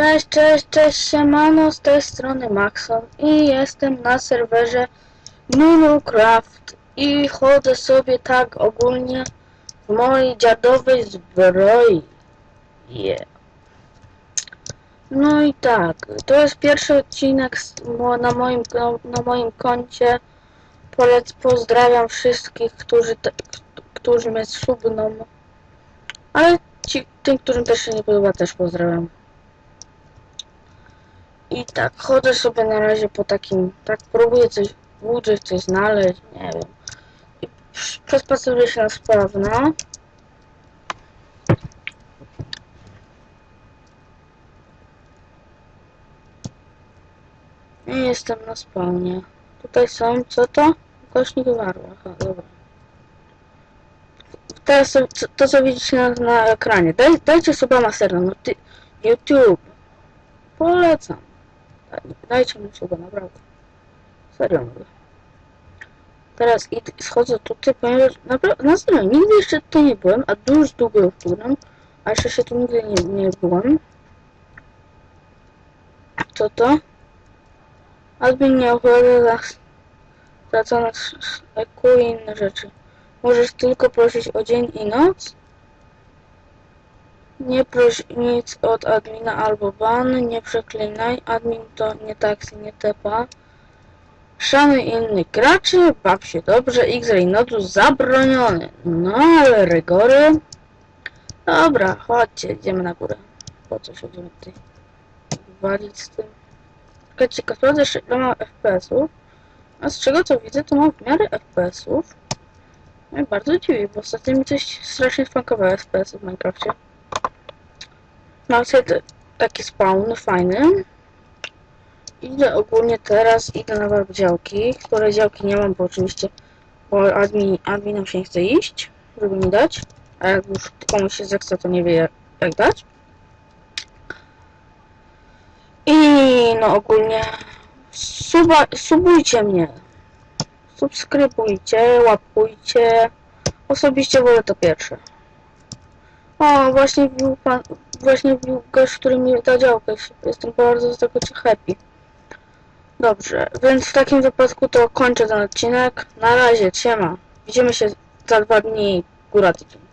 Cześć, cześć, cześć, siemano, z tej strony Maxon i jestem na serwerze Minecraft i chodzę sobie tak ogólnie w mojej dziadowej zbroi. Yeah. No i tak, to jest pierwszy odcinek na, moim, na moim koncie. Polec, pozdrawiam wszystkich, którzy, te, którzy mnie subną. Ale ci, tym, którym też się nie podoba, też pozdrawiam. I tak, chodzę sobie na razie po takim, tak próbuję coś włóczyć, coś znaleźć, nie wiem. I przespasuję się na sprawno. I jestem na spawnie. Tutaj są, co to? Kośnik warła, aha, dobra. Teraz to, to co widzicie na, na ekranie, Daj, dajcie suba na serwer, no ty, YouTube. Polecam. Daj- Dajcie mi suba, naprawdę. Serio mówię. Teraz idę, schodzę tutaj, ponieważ naprawdę, na serio, nigdy jeszcze tutaj nie byłem, a dużo długo w byłem, a jeszcze się tu nigdy nie, nie byłem. Co to? Admin nie opowiada za sz- EQ i inne rzeczy. Możesz tylko prosić o dzień i noc? Nie proś nic od admina albo ban, nie przeklinaj, admin to nie taksy, nie tepa. Szanuj innych graczy, baw się dobrze, X-Ray Nodus zabroniony. No ale rygory. Dobra, chodźcie, idziemy na górę. Po co się będziemy tutaj walić z tym? Czekajcie, sprawdzę jeszcze ile mam FPS-ów. A z czego co widzę, to mam w miarę FPS-ów. No i bardzo dziwi, bo ostatnio mi coś strasznie spankowało FPS w Minecrafcie. Mam sobie taki spawn fajny. Idę ogólnie teraz, idę na warp działki, które działki nie mam, bo oczywiście bo admin, adminom się nie chce iść, żeby mi dać. A jak już komuś się zechce, to nie wie jak, jak dać. I no ogólnie suba, subujcie mnie. Subskrybujcie, łapkujcie. Osobiście wolę to pierwsze. O, właśnie wbił pan, właśnie wbił gość, który mi da działkę. Jestem bardzo z tego happy. Dobrze, więc w takim wypadku to kończę ten odcinek. Na razie, siema. Widzimy się za dwa dni, góra tydzień.